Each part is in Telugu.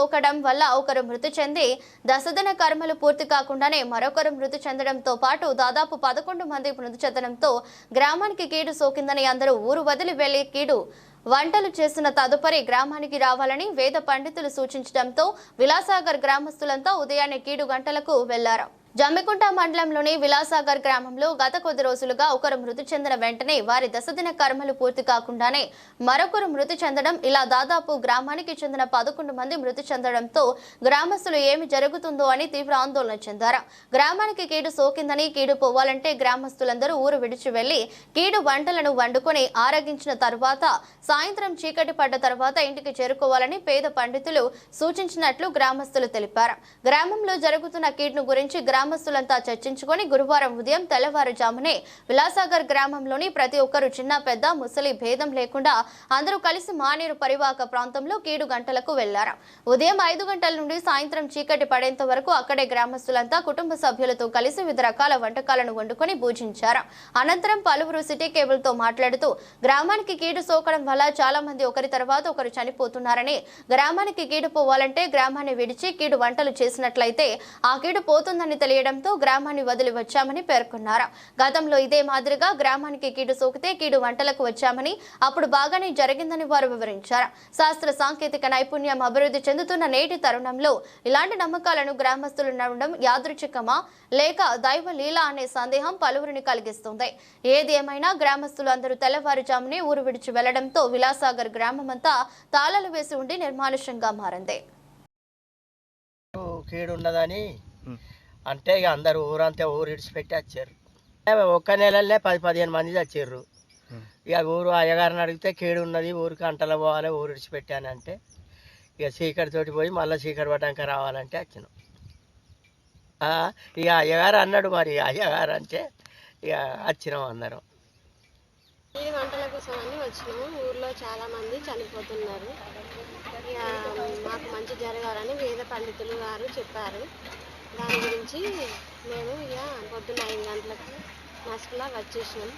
సోకడం వల్ల ఒకరు మృతి చెంది దశదిన కర్మలు పూర్తి కాకుండానే మరొకరు మృతి చెందడంతో పాటు దాదాపు పదకొండు మంది మృతి చెందడంతో గ్రామానికి కీడు సోకిందని అందరూ ఊరు వదిలి వెళ్ళి కీడు వంటలు చేసిన తదుపరి గ్రామానికి రావాలని వేద పండితులు సూచించడంతో విలాసాగర్ గ్రామస్తులంతా ఉదయాన్నే కీడు గంటలకు వెళ్ళారు. జమ్మికుంట మండలంలోని విలాసాగర్ గ్రామంలో గత కొద్ది రోజులుగా ఒకరు మృతి చెందిన వెంటనే వారి దశదిన కర్మలు పూర్తి కాకుండానే మరొకరు మృతి చెందడం ఇలా దాదాపు గ్రామానికి చెందిన పదకొండు మంది మృతి చెందడంతో గ్రామస్తులు ఏమి జరుగుతుందో అని తీవ్ర ఆందోళన చెందారు. గ్రామానికి కీడు సోకిందని కీడు పోవాలంటే గ్రామస్తులందరూ ఊరు విడిచి వెళ్ళి కీడు వంటలను వండుకొని ఆరగించిన తర్వాత సాయంత్రం చీకటి పడ్డ తర్వాత ఇంటికి చేరుకోవాలని పేద పండితులు సూచించినట్లు గ్రామస్తులు తెలిపారు. గ్రామంలో జరుగుతున్న కీడును గురించి గ్రామస్తులంతా చర్చించుకొని గురువారం ఉదయం తెల్లవారుజామునే విలాసాగర్ గ్రామంలోని ప్రతి ఒక్కరు చిన్న పెద్ద ముసలి భేదం లేకుండా అందరూ కలిసి మానేరు పరివాహక ప్రాంతంలో కీడు గంటలకు వెళ్ళారు. ఉదయం ఐదు గంటల నుండి సాయంత్రం చీకటి పడేంత వరకు అక్కడే గ్రామస్తులంతా కుటుంబ సభ్యులతో కలిసి వివిధ రకాల వంటకాలను వండుకొని పూజించారు అనంతరం పలువురు సిటీ కేబుల్తో మాట్లాడుతూ గ్రామానికి కీడు సోకడం వల్ల చాలా మంది ఒకరి తర్వాత ఒకరు చనిపోతున్నారని గ్రామానికి కీడు పోవాలంటే గ్రామాన్ని విడిచి కీడు వంటలు చేసినట్లయితే ఆ కీడు పోతుందని తెలియడంతో గ్రామాన్ని వదిలి వచ్చామని పేర్కొన్నారు. గతంలో ఇదే మాదిరిగా గ్రామానికి కీడు సోకితే కీడు వంటలకు వచ్చామని అప్పుడు బాగానే జరిగిందని వారు వివరించారు. శాస్త్ర సాంకేతిక నైపుణ్యం అభివృద్ధి చెందుతున్న నేటి తరుణంలో ఇలాంటి నమ్మకాలను గ్రామస్తులు నడవడం యాదృచ్ఛికమా? లేక దైవ లీల అనే సందేహం పలువురిని కలిగిస్తుంది. ఏది ఏమైనా గ్రామస్తులు అందరూ తెల్లవారుజామునే ఊరు విడిచి వెళ్ళడంతో విలాసాగర్ గ్రామమంతా తాళాలు వేసి ఉండి నిర్మానుష్యంగా మారింది. కీడు ఉన్నదని అంటే ఇక అందరు ఊరంతా ఊరు ఇడిచిపెట్టి వచ్చారు. ఒక్క నెలలనే పది పదిహేను మంది చచ్చారు ఇక ఊరు అయ్యగారిని అడిగితే కీడు ఉన్నది ఊరికి అంటలో పోవాలి ఊరు ఇడిచిపెట్టానంటే ఇక చీకటి తోటి పోయి మళ్ళీ చీకటి పడ్డాక రావాలంటే వచ్చినాం. ఆ, ఇక అయ్యగారు అన్నాడు మరి అయ్యగారు అంటే ఇక వచ్చినాం అందరం. ఈ వంటల కోసం అని వచ్చినాము. ఊర్లో చాలా మంది చనిపోతున్నారు. ఇక మాకు మంచి జరగాలని వేద పండితులు గారు చెప్పారు. దాని గురించి మేము ఇక పొద్దున్న ఐదు గంటలకు మస్కులా వచ్చేసినాం.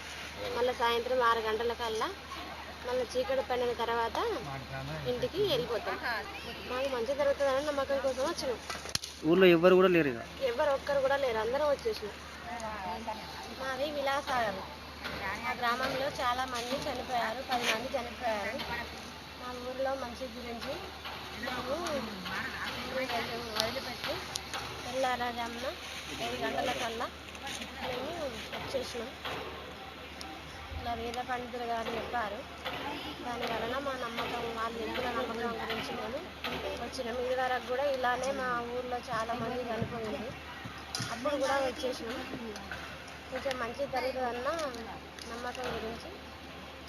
మళ్ళీ సాయంత్రం ఆరు గంటలకల్లా మళ్ళీ చీకటి పడిన తర్వాత ఇంటికి వెళ్ళిపోతాం. మాకు మంచి జరుగుతుందని నమ్మకం కోసం వచ్చినాం. ఊర్లో ఎవ్వరు కూడా లేరు ఎవరు ఒక్కరు కూడా లేరు అందరం వచ్చేసినాం. మాది విలాసాగర్ మా గ్రామంలో చాలా మంది చనిపోయారు పది మంది చనిపోయారు. మా ఊర్లో మంచి గురించి మేము తెల్లారాజామున ఐదు గంటలకల్లా మేము వచ్చేసినాం. ఇలా వేద పండితులు గారు చెప్పారు దాని వలన మా నమ్మకం వాళ్ళు చెప్పిన నమ్మకం గురించి మేము వచ్చినాం. ఇది వరకు కూడా ఇలానే మా ఊర్లో చాలామంది చనిపోయింది అప్పుడు కూడా వచ్చేసినాం. కొంచెం మంచి జరుగుతుందన్న నమ్మకం గురించి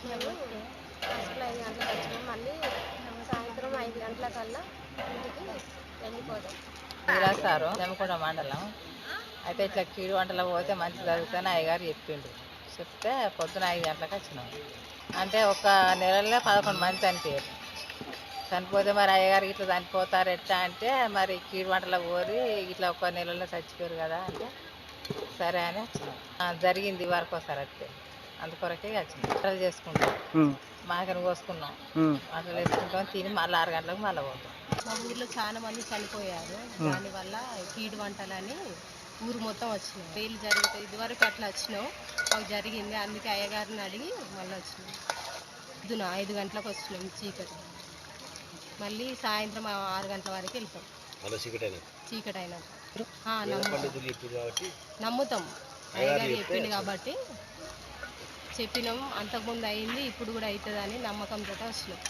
మేము ఫస్ట్లో ఐదు గంటలకు వచ్చినాం. మళ్ళీ సాయంత్రం ఐదు గంటలకల్లా ఇంటికి రాస్తారు విలాసారు జమకొండ మండలం. అయితే ఇట్లా కీడు వంటలు పోతే మంచి జరుగుతుందని అయ్యగారు చెప్పిండు చెప్తే పొద్దున ఐదు గంటలకు వచ్చినాం. అంటే ఒక నెలలో పదకొండు మంది చనిపోయారు. చనిపోతే మరి అయ్యగారు ఇట్లా చనిపోతారు ఎట్లా అంటే మరి కీడు వంటలు కోరి ఇట్లా ఒక నెలలో చచ్చిపోయారు కదా అంటే సరే అని వచ్చినాం. జరిగింది వరకు ఒకసారి అయితే అందుకొరకే వంటలు చేసుకుంటాం. మాకని కోసుకున్నాం. వంటలు వేసుకుంటాం తిని మళ్ళీ ఆరు గంటలకు మళ్ళీ పోతాం. మా ఊర్లో చాలా మంది చనిపోయారు. దానివల్ల కీడు వంటలని ఊరు మొత్తం వచ్చినాం వేలు జరుగుతాయి ఇదివరకు అట్లా వచ్చినాం. మాకు జరిగింది. అందుకే అయ్యగారిని అడిగి మళ్ళీ వచ్చినాం. పొద్దున ఐదు గంటలకు వచ్చినాం చీకటి. మళ్ళీ సాయంత్రం ఆరు గంటల వరకు వెళ్తాం. చీకటి అయినాక ఆ, నమ్ముతాం నమ్ముతాం. అయ్యగారు చెప్పిండు కాబట్టి చెప్పినాము. అంతకుముందు అయింది ఇప్పుడు కూడా అవుతుందని నమ్మకంతో వస్తున్నాం